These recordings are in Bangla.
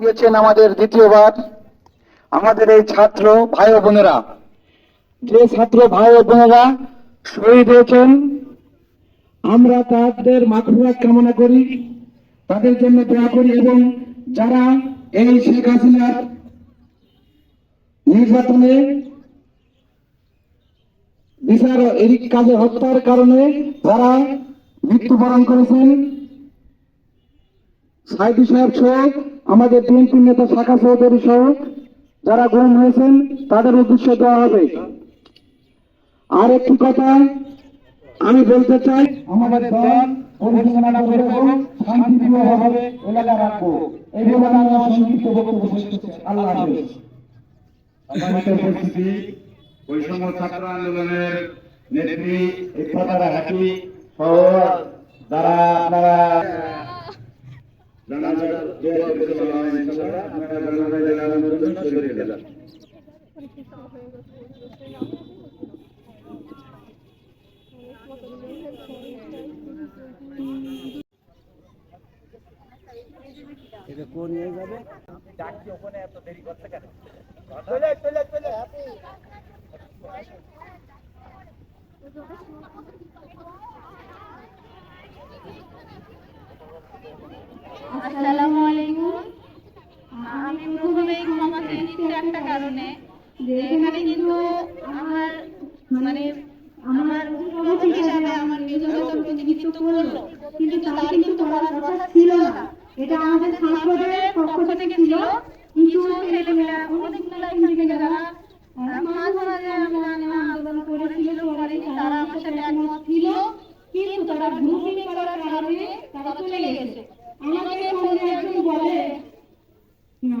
দিয়েছেন আমাদের দ্বিতীয়বার। আমাদের এই ছাত্র ভাই ও বোনেরা, যে ছাত্র ভাই ও বোনেরা শহীদ হয়েছেন, আমরা তাদের মাকফিরাত কামনা করি, তাদের জন্য দোয়া করি এবং যারা এই শেখ হাসিনার নির্যাতনে বিচার এই কাজে হত্যার কারণে যারা মৃত্যুবরণ করেছেন সাইদি সাহেব সহ আমাদের বিএনপি নেতা শাখা চৌধুরী সহ যারা গুম হয়েছেন, তাদের উদ্দেশ্য দেওয়া হবে। আর একটি কথা আমি বলতে চাই, আমাদের বৈষম্য ছাত্র আন্দোলনের নেত্রী ইফতারা হাকি সহ যারা আপনারা জানাজার দোয়া করতে পারবেন ইনশাআল্লাহ আপনারা জানাজায় জানানোর জন্য শরীরে যান আসসালামু আলাইকুম আমি প্রথমেই ক্ষমা একটা কারণে যে এখানে কিন্তু আমার মানে আমার প্রমুখ হিসাবে আমার নিজস্ব প্রতিনিধিত্ব করল। কিন্তু তার কিন্তু করার কথা ছিল না। এটা আমাদের ছাত্রদের পক্ষ থেকে ছিল। কিছু ছেলেমেয়েরা অনেকগুলো থেকে যারা মাঝে আন্দোলন করেছিল তারা আমার সাথে একমত ছিল। কিন্তু তারা গ্রুপিং করার কারণে তারা চলে গেছে। আমাকে ফোনে একজন বলে না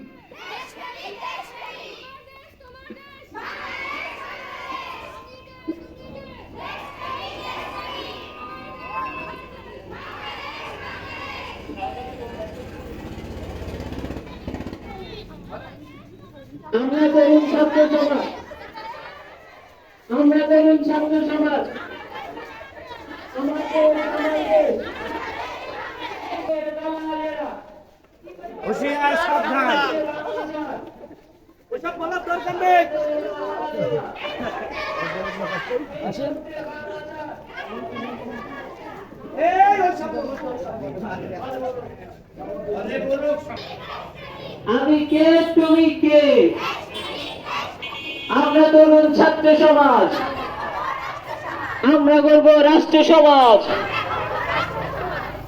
আমরা তরুণ ছাত্র সমাজ। আমরা তরুণ ছাত্র সমাজ। হুশিয়ার সাবধান। ওসব বলার দরকার নেই। ওসব আমি কে? তুমি কে? আমরা তরুণ ছাত্র সমাজ। আমরা করব রাষ্ট্র সমাজ।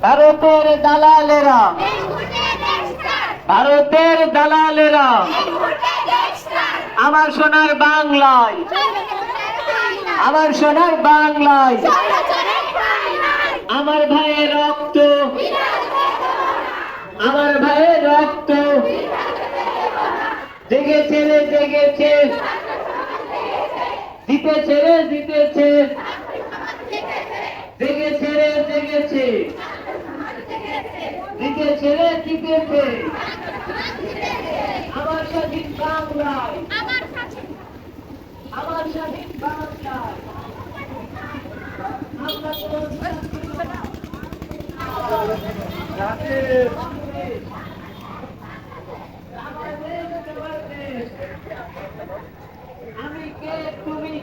ভারতের দালালেরা। ভারতের দালালেরা। আমার সোনার বাংলায়। আমার সোনার বাংলায়। আমার ভাইয়ের রক্ত। আমার ভাইয়ের রক্ত। জেগেছে রে, জেগেছে। জিতেছে রে, জিতেছে। জেগেছে রে, জেগেছে। জিতেছে রে, জিতেছে। আমার স্বাধীন বাংলায়। আমার স্বাধীন বাংলায়। আমরা আমি কে তুমি?